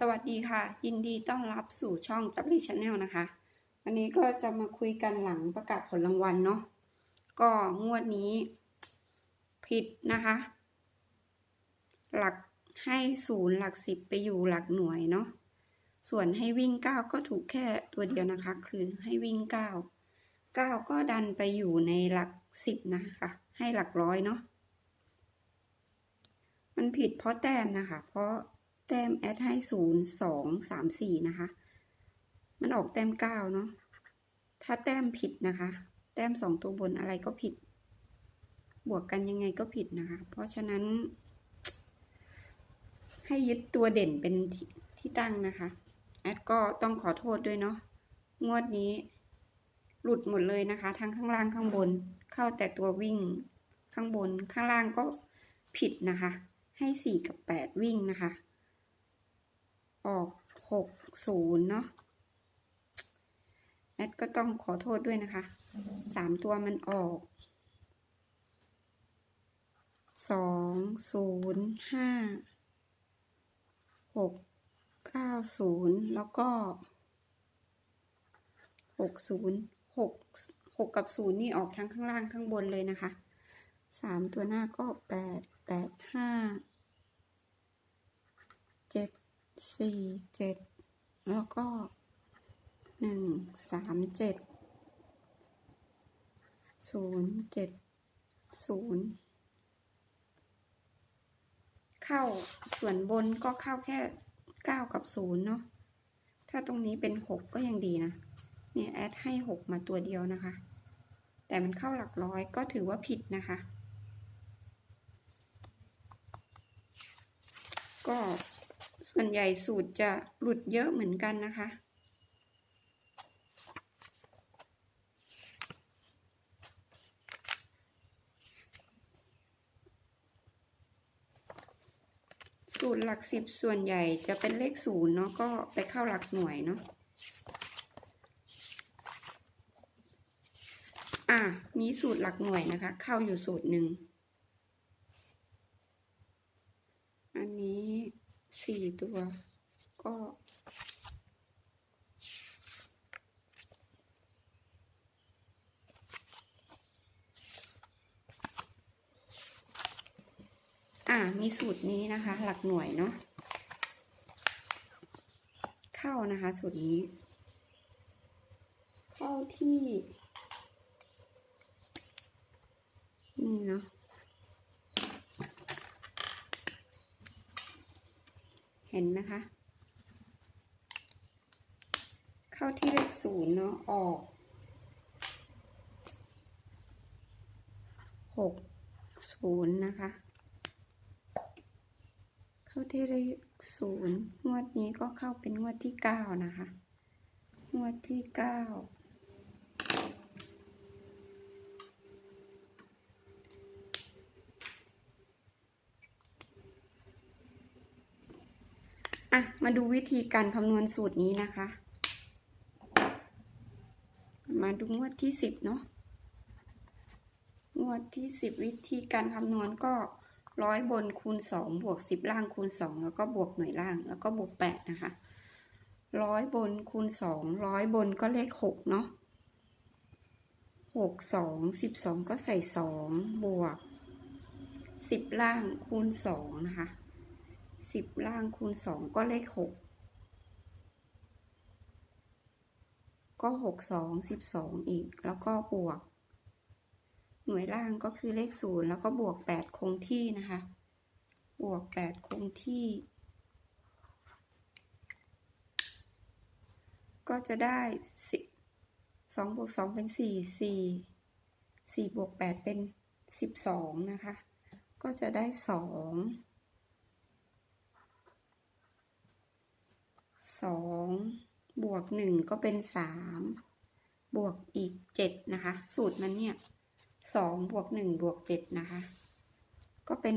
สวัสดีค่ะ ยินดีต้อนรับสู่ช่องจับลีชาแนลนะคะ วันนี้ก็จะมาคุยกันหลังประกาศผลรางวัลเนาะก็งวดนี้ ผิดนะคะ หลักให้ศูนย์หลักสิบไปอยู่หลักหน่วยเนาะส่วนให้วิ่งเก้าก็ถูกแค่ตัวเดียวนะคะ คือให้วิ่งเก้าเก้าก็ดันไปอยู่ในหลักสิบนะคะ ให้หลักร้อยเนาะมันผิดเพราะแต้มนะคะ เพราะ แต้มแอดให้ศูนย์สองสามสี่นะคะ มันออกแต้มเก้าเนาะ ถ้าแต้มผิดนะคะ แต้มสองตัวบนอะไรก็ผิด บวกกันยังไงก็ผิดนะคะ เพราะฉะนั้น ให้ยึดตัวเด่นเป็นทที่ตั้งนะคะ แอดก็ต้องขอโทษด้วยเนาะ งวดนี้ หลุดหมดเลยนะคะ ทั้งข้างล่างข้างบน เข้าแต่ตัววิ่งข้างบนข้างล่างก็ผิดนะคะ ให้สี่กับแปดวิ่งนะคะ ออกหกศูนย์เนาะแอดก็ต้องขอโทษด้วยนะคะสามตัวมันออกสองศูนย์ห้าหกเก้าศูนย์แล้วก็หกศูนย์หกหกกับศูนย์นี่ออกทั้งข้างล่างข้างบนเลยนะคะสามตัวหน้าก็แปดแปดห้าเจ็ด สี่เจ็ดแล้วก็หนึ่งสามเจ็ดศูนย์เจ็ดศูนย์เข้าส่วนบนก็เข้าแค่เก้ากับศูนย์เนาะถ้าตรงนี้เป็นหกก็ยังดีนะ เนี่ยแอดให้หกมาตัวเดียวนะคะ แต่มันเข้าหลักร้อยก็ถือว่าผิดนะคะ ก็ ส่วนใหญ่สูตรจะหลุดเยอะเหมือนกันนะคะ สูตรหลักสิบส่วนใหญ่จะเป็นเลขศูนย์เนาะก็ไปเข้าหลักหน่วยเนาะอะมีสูตรหลักหน่วยนะคะ เข้าอยู่สูตรหนึ่ง อันนี้ สี่ตัว ก็อ่ามีสูตรนี้นะคะ หลักหน่วยเนาะเข้านะคะ สูตรนี้ เข้าที่ นี่เนาะ เห็นไหมคะ เข้าที่เลขศูนย์เนาะออกหกศูนย์นะคะ เข้าที่เลขศูนย์งวดนี้ก็เข้าเป็นงวดที่เก้านะคะ งวดที่เก้า อะ มาดูวิธีการคำนวณสูตรนี้นะคะ มาดูงวดที่สิบเนาะ งวดที่สิบวิธีการคำนวณก็ร้อยบนคูณสองบวกสิบล่างคูณสองแล้วก็บวกหน่วยล่างแล้วก็บวกแปดนะคะร้อยบนคูณสองร้อยบนก็เลขหกเนาะหกสองสิบสองก็ใส่สองบวกสิบล่างคูณสองนะคะ สิบล่างคูณสองก็เลขหกก็หกสองสิบสองอีก แล้วก็บวก หน่วยล่างก็คือเลขศูนย์แล้วก็บวกแปดคงที่นะคะ บวกแปดคงที่ ก็จะได้สิสองบวกสองเป็นสี่สี่สี่บวกแปดเป็นสิบสองนะคะ ก็จะได้สอง สองบวกหนึ่งก็เป็นสามบวกอีกเจ็ดนะคะ สูตรมันเนี่ยสองบวกหนึ่งบวกเจ็ดนะคะ ก็เป็น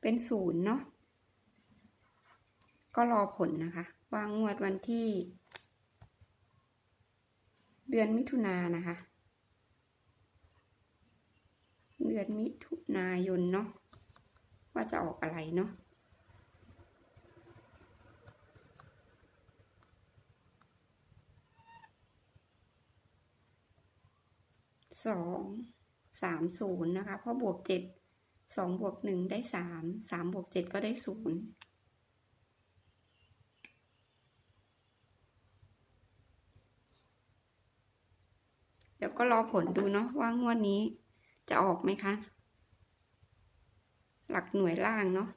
เป็นศูนย์เนาะก็รอผลนะคะ วางงวดวันที่ เดือนมิถุนายนนะคะ เดือนมิถุนายนเนาะ ว่าจะออกอะไรเนาะสองสามศูนย์นะคะ เพราะบวกเจ็ดสองบวกหนึ่งได้สามสามบวกเจ็ดก็ได้ศูนย์เดี๋ยวก็รอผลดูเนาะว่างวดนี้จะออกไหมคะ หลักหน่วยล่างเนาะ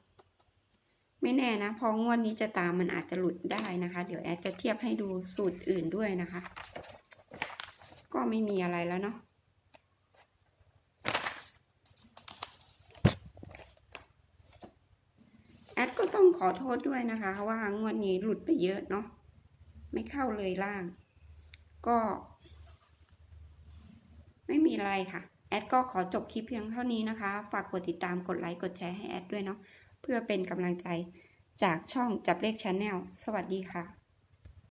ไม่แน่นะ พองวดนี้จะตามมันอาจจะหลุดได้นะคะ เดี๋ยวแอดจะเทียบให้ดูสูตรอื่นด้วยนะคะ ก็ไม่มีอะไรแล้วเนาะแอดก็ต้องขอโทษด้วยนะคะ ว่างวดนี้หลุดไปเยอะเนาะไม่เข้าเลยล่าง ก็ ไม่มีอะไรค่ะ แอดก็ขอจบคลิปเพียงเท่านี้นะคะ ฝากกดติดตามกดไลค์กดแชร์ให้แอดด้วยเนาะ เพื่อเป็นกำลังใจจากช่องจับเลขชาแนล สวัสดีค่ะ